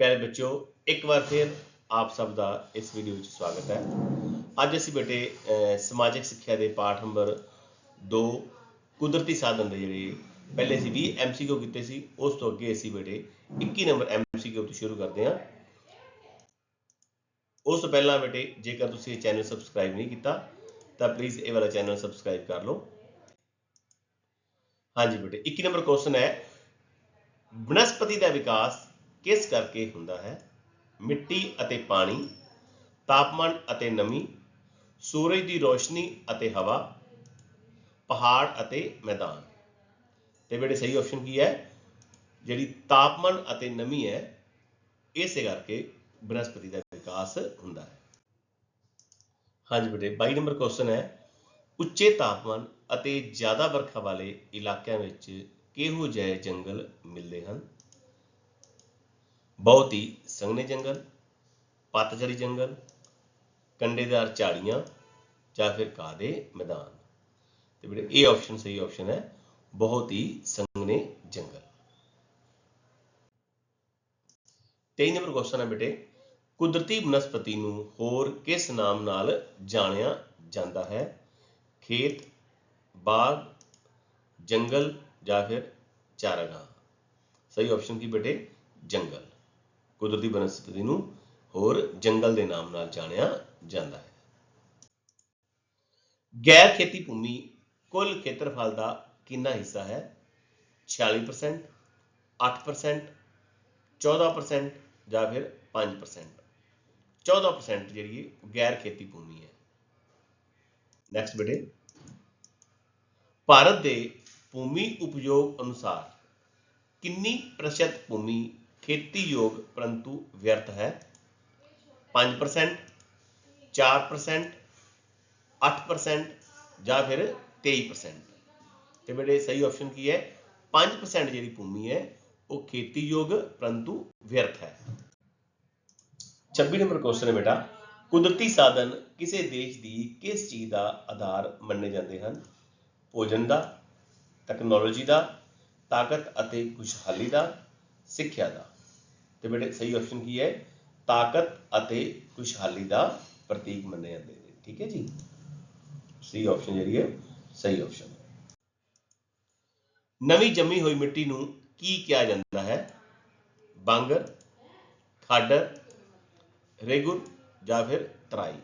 ਪਿਆਰੇ ਬੱਚਿਓ, ਇੱਕ ਵਾਰ ਫਿਰ ਆਪ ਸਭ ਦਾ ਇਸ ਵੀਡੀਓ ਵਿੱਚ ਸਵਾਗਤ ਹੈ। ਅੱਜ ਅਸੀਂ ਬੇਟੇ ਸਮਾਜਿਕ ਸਿੱਖਿਆ ਦੇ ਪਾਠ ਨੰਬਰ 2 ਕੁਦਰਤੀ ਸਾਧਨ ਦੇ ਜਿਹੜੇ ਪਹਿਲੇ ਅਸੀਂ 20 ਐਮਸੀਕਿਊ ਕੀਤੇ ਸੀ, ਉਸ ਤੋਂ ਅੱਗੇ ਅਸੀਂ ਬੇਟੇ 21 ਨੰਬਰ ਐਮਸੀਕਿਊ ਤੋਂ ਸ਼ੁਰੂ ਕਰਦੇ ਹਾਂ। ਉਸ ਤੋਂ ਪਹਿਲਾਂ ਬੇਟੇ, ਜੇਕਰ ਤੁਸੀਂ ਇਹ ਚੈਨਲ ਸਬਸਕ੍ਰਾਈਬ ਨਹੀਂ ਕੀਤਾ, ਤਾਂ ਪਲੀਜ਼ ਇਹ ਵਾਲਾ ਚੈਨਲ ਸਬਸਕ੍ਰਾਈਬ ਕਰ ਲਓ। ਹਾਂਜੀ ਬੇਟੇ 21 ਨੰਬਰ ਕੁਐਸਚਨ ਹੈ, ਬਨਸਪਤੀ ਦਾ ਵਿਕਾਸ ਕਿਸ ਕਰਕੇ ਹੁੰਦਾ ਹੈ? ਮਿੱਟੀ ਅਤੇ ਪਾਣੀ, ਤਾਪਮਾਨ ਅਤੇ ਨਮੀ, ਸੂਰਜ ਦੀ ਰੋਸ਼ਨੀ ਅਤੇ ਹਵਾ, ਪਹਾੜ ਅਤੇ ਮੈਦਾਨ। ਤੇ ਬੇਟੇ ਸਹੀ ਆਪਸ਼ਨ ਕੀ ਹੈ? ਜਿਹੜੀ ਤਾਪਮਾਨ ਅਤੇ ਨਮੀ ਹੈ, ਇਸੇ ਕਰਕੇ ਬਨਸਪਤੀ ਦਾ ਵਿਕਾਸ ਹੁੰਦਾ ਹੈ। ਹਾਂਜੀ ਬੇਟੇ 22 ਨੰਬਰ ਕੁਐਸਚਨ ਹੈ, ਉੱਚੇ ਤਾਪਮਾਨ ਅਤੇ ਜ਼ਿਆਦਾ ਵਰਖਾ ਵਾਲੇ ਇਲਾਕਿਆਂ ਵਿੱਚ ਕਿਹੋ ਜਿਹੇ ਜੰਗਲ ਮਿਲਦੇ ਹਨ? ਬਹੁਤ ਹੀ ਸੰਘਣੇ ਜੰਗਲ, ਪਤਝੜੀ ਜੰਗਲ ਕੰਡੇਦਾਰ ਝਾੜੀਆਂ ਜਾਂ ਫਿਰ ਘਾਹ ਦੇ ਮੈਦਾਨ। ਤੇ ਬੇਟੇ ਇਹ ਆਪਸ਼ਨ ਸਹੀ ਆਪਸ਼ਨ ਹੈ, ਬਹੁਤ ਹੀ ਸੰਘਣੇ ਜੰਗਲ। 23 ਨੰਬਰ ਕੁਐਸਚਨ ਹੈ ਬੇਟੇ, ਕੁਦਰਤੀ ਬਨਸਪਤੀ ਨੂੰ ਹੋਰ ਕਿਸ ਨਾਮ ਨਾਲ ਜਾਣਿਆ ਜਾਂਦਾ ਹੈ? ਖੇਤ, ਬਾਗ, ਜੰਗਲ ਜਾਂ ਫਿਰ ਚਾਰਾਗਾਹ? ਸਹੀ ਆਪਸ਼ਨ ਕੀ ਬੇਟੇ? ਜੰਗਲ। ਕੁਦਰਤੀ ਬਨਸਪਤੀ ਨੂੰ ਹੋਰ ਜੰਗਲ ਦੇ ਨਾਮ ਨਾਲ ਜਾਣਿਆ ਜਾਂਦਾ ਹੈ। ਗੈਰ ਖੇਤੀ ਭੂਮੀ ਕੁੱਲ ਖੇਤਰਫਲ ਦਾ ਕਿੰਨਾ ਹਿੱਸਾ ਹੈ? 46% 8% 14% ਜਾਂ ਫਿਰ 5% 14% ਜਿਹੜੀ ਗੈਰ ਖੇਤੀ ਭੂਮੀ ਹੈ। ਨੈਕਸਟ ਬੇਟੇ, ਭਾਰਤ ਦੇ ਭੂਮੀ ਉਪਯੋਗ ਅਨੁਸਾਰ ਕਿੰਨੀ ਪ੍ਰਤੀਸ਼ਤ ਭੂਮੀ ਖੇਤੀਯੋਗ ਪਰੰਤੂ ਵਿਅਰਥ ਹੈ। 5% 4% 8% ਜਾਂ ਫਿਰ 23% ਤੇ ਬੇਟੇ, ਸਹੀ ਆਪਸ਼ਨ ਕੀ ਹੈ? 5% ਜਿਹੜੀ ਭੂਮੀ ਹੈ, ਉਹ ਖੇਤੀਯੋਗ ਪਰੰਤੂ ਵਿਅਰਥ ਹੈ। 26 ਨੰਬਰ ਕੁਐਸਚਨ ਹੈ ਬੇਟਾ, ਕੁਦਰਤੀ ਸਾਧਨ ਕਿਸੇ ਦੇਸ਼ ਦੀ ਕਿਸ ਚੀਜ਼ ਦਾ ਆਧਾਰ ਮੰਨੇ ਜਾਂਦੇ ਹਨ? ਭੋਜਨ ਦਾ ਟੈਕਨੋਲੋਜੀ ਦਾ, ਤਾਕਤ ਅਤੇ ਖੁਸ਼ਹਾਲੀ ਦਾ ਸਿੱਖਿਆ ਦਾ। ਤੇ ਬੇਟੇ ਸਹੀ ਆਪਸ਼ਨ ਕੀ ਹੈ? ਤਾਕਤ ਅਤੇ ਖੁਸ਼ਹਾਲੀ ਦਾ ਪ੍ਰਤੀਕ ਮੰਨੇ ਜਾਂਦੇ ਨੇ। ਠੀਕ ਹੈ ਜੀ? ਸਹੀ ਆਪਸ਼ਨ ਜਿਹੜੀ ਹੈ, ਸਹੀ ਆਪਸ਼ਨ ਨਵੀਂ ਜੰਮੀ ਹੋਈ ਮਿੱਟੀ ਨੂੰ ਕੀ ਕਿਹਾ ਜਾਂਦਾ ਹੈ? ਬੰਗ ਖਾਡਰ ਰੇਗੁਰ ਜਾਂ ਫਿਰ ਤਰਾਈ।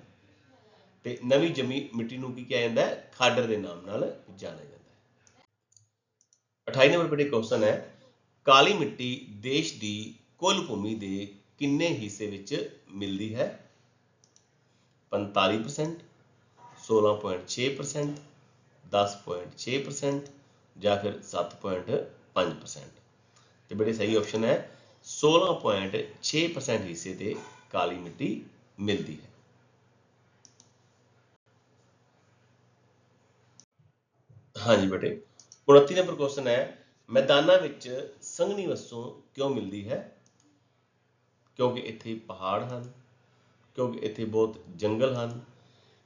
ਤੇ ਨਵੀਂ ਜੰਮੀ ਮਿੱਟੀ ਨੂੰ ਕੀ ਕਿਹਾ ਜਾਂਦਾ ਹੈ? ਖਾਡਰ ਦੇ ਨਾਮ ਨਾਲ ਜਾਣਿਆ ਜਾਂਦਾ ਹੈ। 28 ਨੰਬਰ ਬੇਟੇ ਕੁਐਸਚਨ ਹੈ ਕਾਲੀ ਮਿੱਟੀ ਦੇਸ਼ ਦੀ ਕੁੱਲ ਭੂਮੀ ਦੇ ਕਿੰਨੇ ਹਿੱਸੇ ਵਿੱਚ ਮਿਲਦੀ ਹੈ? 45% 16.6% 10.6% ਜਾਂ ਫਿਰ 7.5% ਤੇ ਬੜੇ ਸਹੀ ਆਪਸ਼ਨ ਹੈ। 16.6% ਹਿੱਸੇ ਤੇ ਕਾਲੀ ਮਿੱਟੀ ਮਿਲਦੀ ਹੈ। ਹਾਂਜੀ ਬੇਟੇ 29 ਨੰਬਰ ਕੁਐਸਚਨ ਹੈ ਮੈਦਾਨਾਂ ਵਿੱਚ ਸੰਘਣੀ ਵਸੋਂ ਕਿਉਂ ਮਿਲਦੀ ਹੈ? ਕਿਉਂਕਿ ਇੱਥੇ ਪਹਾੜ ਹਨ, ਕਿਉਂਕਿ ਇੱਥੇ ਬਹੁਤ ਜੰਗਲ ਹਨ,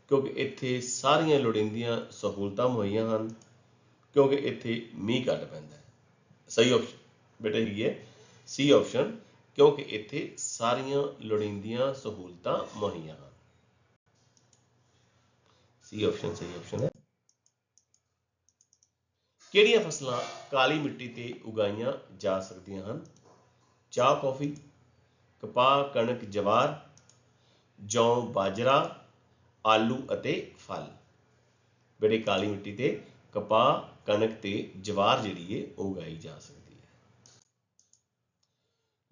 ਕਿਉਂਕਿ ਇੱਥੇ ਸਾਰੀਆਂ ਲੋੜੀਂਦੀਆਂ ਸਹੂਲਤਾਂ ਮੁਹੱਈਆ ਹਨ, ਕਿਉਂਕਿ ਇੱਥੇ ਮੀਂਹ ਘੱਟ ਪੈਂਦਾ ਹੈ। ਸਹੀ ਆਪਸ਼ਨ ਬੇਟਾ ਇਹ ਹੈ। ਸੀ ਆਪਸ਼ਨ ਕਿਉਂਕਿ ਇੱਥੇ ਸਾਰੀਆਂ ਲੋੜੀਂਦੀਆਂ ਸਹੂਲਤਾਂ ਮੁਹੱਈਆ ਹਨ। ਸੀ ਆਪਸ਼ਨ ਸਹੀ ਆਪਸ਼ਨ ਹੈ। ਕਿਹੜੀਆਂ ਫਸਲਾਂ ਕਾਲੀ ਮਿੱਟੀ ਤੇ ਉਗਾਈਆਂ ਜਾ ਸਕਦੀਆਂ ਹਨ? ਚਾਹ, ਕੌਫੀ, ਕਪਾਹ, ਕਣਕ, ਜਵਾਰ, ਜੌਂ, ਬਾਜਰਾ, ਆਲੂ ਅਤੇ ਫਲ। ਬੜੇ ਕਾਲੀ ਮਿੱਟੀ ਤੇ ਕਪਾਹ, ਕਣਕ ਤੇ ਜਵਾਰ ਜਿਹੜੀ ਏ ਉਗਾਈ ਜਾ ਸਕਦੀ ਹੈ।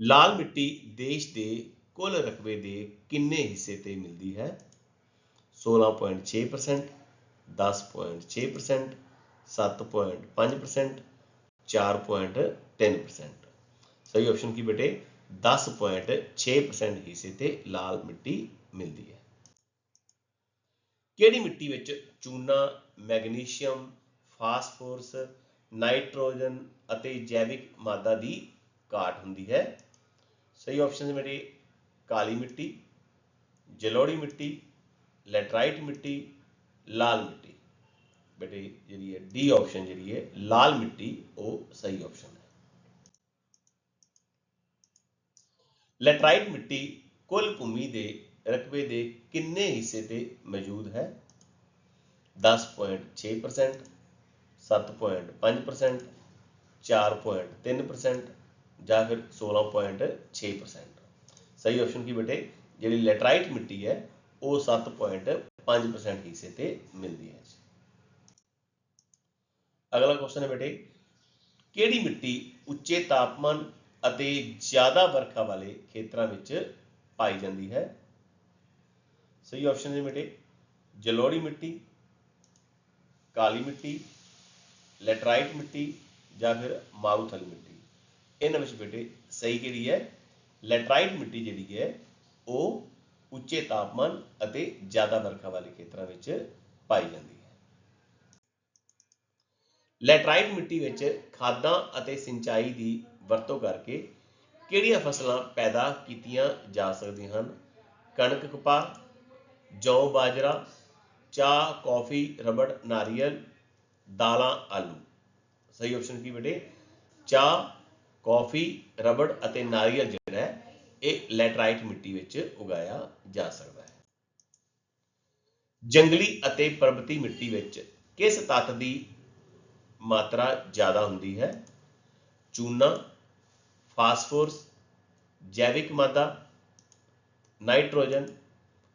ਲਾਲ ਮਿੱਟੀ ਦੇਸ਼ ਦੇ ਕੁੱਲ ਰਕਬੇ ਦੇ ਕਿੰਨੇ ਹਿੱਸੇ ਤੇ ਮਿਲਦੀ ਹੈ? 16.6% 10.6% 7.5% 4.3% ਸਹੀ ਆਪਸ਼ਨ ਕੀ ਬੇਟੇ? 10.6% ਹਿੱਸੇ ਤੇ ਲਾਲ ਮਿੱਟੀ ਮਿਲਦੀ ਹੈ। ਕਿਹੜੀ ਮਿੱਟੀ ਵਿੱਚ ਚੂਨਾ, ਮੈਗਨੀਸ਼ੀਅਮ, ਫਾਸਫੋਰਸ, ਨਾਈਟ੍ਰੋਜਨ ਅਤੇ ਜੈਵਿਕ ਮਾਦਾ ਦੀ ਘਾਟ ਹੁੰਦੀ ਹੈ? ਸਹੀ ਆਪਸ਼ਨ ਮੇਰੇ ਕਾਲੀ ਮਿੱਟੀ, ਜਲੋੜੀ ਮਿੱਟੀ, ਲੈਟਰਾਈਟ ਮਿੱਟੀ, ਲਾਲ ਮਿੱਟੀ। ਬੇਟੇ ਜਿਹੜੀ ਹੈ ਡੀ ਆਪਸ਼ਨ ਜਿਹੜੀ ਹੈ, ਲਾਲ ਮਿੱਟੀ, ਉਹ ਸਹੀ ਆਪਸ਼ਨ ਹੈ। ਲੈਟਰਾਈਟ ਮਿੱਟੀ ਕੁੱਲ ਭੂਮੀ ਦੇ ਰਕਬੇ ਦੇ ਕਿੰਨੇ ਹਿੱਸੇ ਤੇ ਮੌਜੂਦ ਹੈ? 10.6% 7.5% 4.3% ਜਾਂ ਫਿਰ 16.6% ਸਹੀ ਆਪਸ਼ਨ ਕੀ ਬੇਟੇ? ਜਿਹੜੀ ਲੈਟਰਾਈਟ ਮਿੱਟੀ ਹੈ, ਉਹ 7.5% ਹਿੱਸੇ ਤੇ ਮਿਲਦੀ ਹੈ ਅਗਲਾ ਕੁਐਸਚਨ ਹੈ ਬੇਟੇ, ਕਿਹੜੀ ਮਿੱਟੀ ਉੱਚੇ ਤਾਪਮਾਨ ਅਤੇ ਜ਼ਿਆਦਾ ਵਰਖਾ ਵਾਲੇ ਖੇਤਰਾਂ ਵਿੱਚ ਪਾਈ ਜਾਂਦੀ ਹੈ? ਸਹੀ ਆਪਸ਼ਨ ਹੈ ਬੇਟੇ, ਜਲੋੜੀ ਮਿੱਟੀ, ਕਾਲੀ ਮਿੱਟੀ, ਲੈਟਰਾਈਟ ਮਿੱਟੀ ਜਾਂ ਫਿਰ ਮਾਰੂਥਲ ਮਿੱਟੀ। ਇਹਨਾਂ ਵਿੱਚ ਬੇਟੇ ਸਹੀ ਕਿਹੜੀ ਹੈ? ਲੈਟਰਾਈਟ ਮਿੱਟੀ ਜਿਹੜੀ ਹੈ, ਉਹ ਉੱਚੇ ਤਾਪਮਾਨ ਅਤੇ ਜ਼ਿਆਦਾ ਵਰਖਾ ਵਾਲੇ ਖੇਤਰਾਂ ਵਿੱਚ ਪਾਈ ਜਾਂਦੀ ਹੈ। ਲੈਟਰਾਈਟ ਮਿੱਟੀ ਵਿੱਚ ਖਾਦਾਂ ਅਤੇ ਸਿੰਚਾਈ ਦੀ ਵਰਤੋਂ ਕਰਕੇ ਕਿਹੜੀਆਂ ਫਸਲਾਂ ਪੈਦਾ ਕੀਤੀਆਂ ਜਾ ਸਕਦੀਆਂ ਹਨ? ਕਣਕ ਕਪਾਹ, ਜੌਂ ਬਾਜਰਾ, ਚਾਹ, ਕੌਫੀ, ਰਬੜ, ਨਾਰੀਅਲ, ਦਾਲਾਂ, ਆਲੂ। ਸਹੀ ਆਪਸ਼ਨ ਕੀ ਬੇਟੇ? ਚਾਹ, ਕੌਫੀ, ਰਬੜ ਅਤੇ ਨਾਰੀਅਲ ਜਿਹੜਾ ਹੈ, ਇਹ ਲੈਟਰਾਈਟ ਮਿੱਟੀ ਵਿੱਚ ਉਗਾਇਆ ਜਾ ਸਕਦਾ ਹੈ। ਜੰਗਲੀ ਅਤੇ ਪਰਬਤੀ ਮਿੱਟੀ ਵਿੱਚ ਕਿਸ ਤੱਤ ਦੀ ਮਾਤਰਾ ਜ਼ਿਆਦਾ ਹੁੰਦੀ ਹੈ। ਚੂਨਾ, ਫਾਸਫੋਰਸ, ਜੈਵਿਕ ਮਾਦਾ, ਨਾਈਟ੍ਰੋਜਨ,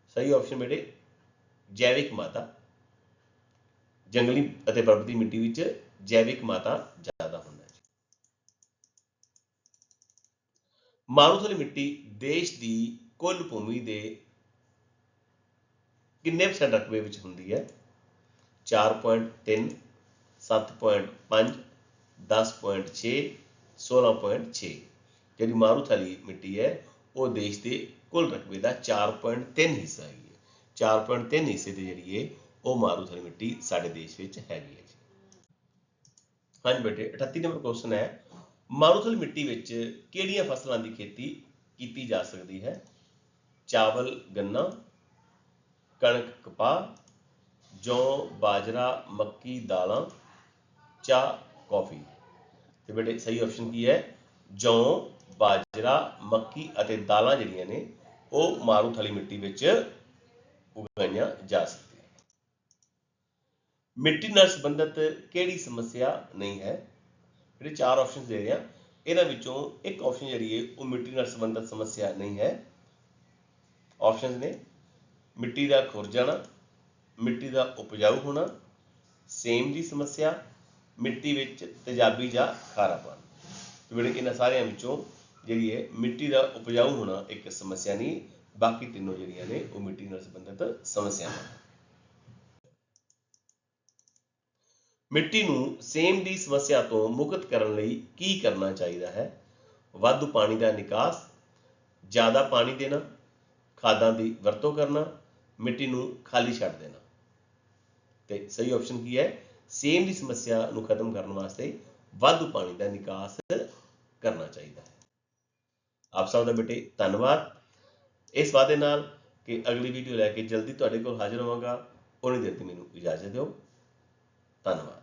ਸਹੀ ਆਪਸ਼ਨ ਬੇਟੇ, ਜੈਵਿਕ ਮਾਦਾ। ਜੰਗਲੀ ਅਤੇ ਪਰਬਤੀ ਮਿੱਟੀ ਵਿੱਚ ਜੈਵਿਕ ਮਾਤਾ ਜ਼ਿਆਦਾ ਹੁੰਦਾ ਹੈ। ਮਾਰੂਥਲੀ ਮਿੱਟੀ ਦੇਸ਼ ਦੀ ਕੁੱਲ ਭੂਮੀ ਦੇ ਕਿੰਨੇ ਪਰਸੈਂਟ ਰਕਬੇ ਵਿੱਚ ਹੁੰਦੀ ਹੈ? 4.3 7.5 10.6 16.6 ਜਿਹੜੀ ਮਾਰੂਥਲੀ ਮਿੱਟੀ ਹੈ, ਉਹ ਦੇਸ਼ ਦੇ ਕੁੱਲ ਰਕਬੇ ਦਾ 4.3 ਹਿੱਸਾ ਹੈਗੀ ਹੈ। 4.3 ਹਿੱਸੇ ਦੀ ਜਿਹੜੀ ਹੈ, ਉਹ ਮਾਰੂਥਲੀ ਮਿੱਟੀ ਸਾਡੇ ਦੇਸ਼ ਵਿੱਚ ਹੈਗੀ ਹੈ ਜੀ। ਹਾਂਜੀ ਬੇਟੇ 38 ਨੰਬਰ ਕੁਐਸਚਨ ਹੈ ਮਾਰੂਥਲ ਮਿੱਟੀ ਵਿੱਚ ਕਿਹੜੀਆਂ ਫਸਲਾਂ ਦੀ ਖੇਤੀ ਕੀਤੀ ਜਾ ਸਕਦੀ ਹੈ? ਚਾਵਲ, ਗੰਨਾ, ਕਣਕ, ਕਪਾਹ, ਜੌਂ, ਬਾਜਰਾ, ਮੱਕੀ, ਦਾਲਾਂ ਚਾਹ ਕੌਫੀ। ਤੇ ਬੇਟੇ, ਸਹੀ ਆਪਸ਼ਨ ਕੀ ਹੈ? ਜੌਂ, ਬਾਜਰਾ, ਮੱਕੀ ਅਤੇ ਦਾਲਾਂ ਜਿਹੜੀਆਂ ਨੇ, ਉਹ ਮਾਰੂ ਮਾਰੂਥਲੀ ਮਿੱਟੀ ਵਿੱਚ ਉਗਾਈਆਂ ਜਾ ਸਕਦੀਆਂ ਮਿੱਟੀ ਨਾਲ ਸੰਬੰਧਿਤ ਕਿਹੜੀ ਸਮੱਸਿਆ ਨਹੀਂ ਹੈ? ਜਿਹੜੇ ਚਾਰ ਆਪਸ਼ਨਸ ਦੇ ਰਹੇ। ਆ ਇਹਨਾਂ ਵਿੱਚੋਂ ਇੱਕ ਆਪਸ਼ਨ ਜਿਹੜੀ ਹੈ, ਉਹ ਮਿੱਟੀ ਨਾਲ ਸੰਬੰਧਿਤ ਸਮੱਸਿਆ ਨਹੀਂ ਹੈ। ਆਪਸ਼ਨਸ ਨੇ, ਮਿੱਟੀ ਦਾ ਖੁਰ ਜਾਣਾ ਮਿੱਟੀ ਦਾ ਉਪਜਾਊ ਹੋਣਾ, ਸੇਮ ਦੀ ਸਮੱਸਿਆ ਮਿੱਟੀ ਵਿੱਚ ਤੇਜ਼ਾਬੀ ਜਾਂ ਖਾਰਾਪਨ। ਤੇ ਜਿਹੜੇ ਇਹਨਾਂ ਸਾਰਿਆਂ ਵਿੱਚੋਂ ਜਿਹੜੀ ਹੈ, ਮਿੱਟੀ ਦਾ ਉਪਜਾਊ ਹੋਣਾ ਇੱਕ ਸਮੱਸਿਆ ਨਹੀਂ, ਬਾਕੀ ਤਿੰਨੋਂ ਜਿਹੜੀਆਂ ਨੇ, ਉਹ ਮਿੱਟੀ ਨਾਲ ਸੰਬੰਧਿਤ ਸਮੱਸਿਆਵਾਂ ਮਿੱਟੀ ਨੂੰ ਸੇਮ ਦੀ ਸਮੱਸਿਆ ਤੋਂ ਮੁਕਤ ਕਰਨ ਲਈ ਕੀ ਕਰਨਾ ਚਾਹੀਦਾ ਹੈ? ਵਾਧੂ ਪਾਣੀ ਦਾ ਨਿਕਾਸ, ਜ਼ਿਆਦਾ ਪਾਣੀ ਦੇਣਾ, ਖਾਦਾਂ ਦੀ ਵਰਤੋਂ ਕਰਨਾ, ਮਿੱਟੀ ਨੂੰ ਖਾਲੀ ਛੱਡ ਦੇਣਾ। ਤੇ ਸਹੀ ਆਪਸ਼ਨ ਕੀ ਹੈ? ਸੇਮ ਦੀ ਸਮੱਸਿਆ ਨੂੰ ਖਤਮ ਕਰਨ ਵਾਸਤੇ ਵਾਧੂ ਪਾਣੀ ਦਾ ਨਿਕਾਸ ਕਰਨਾ ਚਾਹੀਦਾ ਹੈ। ਆਪ ਸਭ ਦਾ ਬੇਟੇ, ਧੰਨਵਾਦ। ਇਸ ਵਾਅਦੇ ਨਾਲ ਕਿ ਅਗਲੀ ਵੀਡੀਓ ਲੈ ਕੇ ਜਲਦੀ ਤੁਹਾਡੇ ਕੋਲ ਹਾਜ਼ਰ ਹੋਵਾਂਗਾ। ਉਹਨੇ ਦੇਰ ਤੱਕ ਮੈਨੂੰ ਇਜਾਜ਼ਤ ਦਿਓ। ਧੰਨਵਾਦ।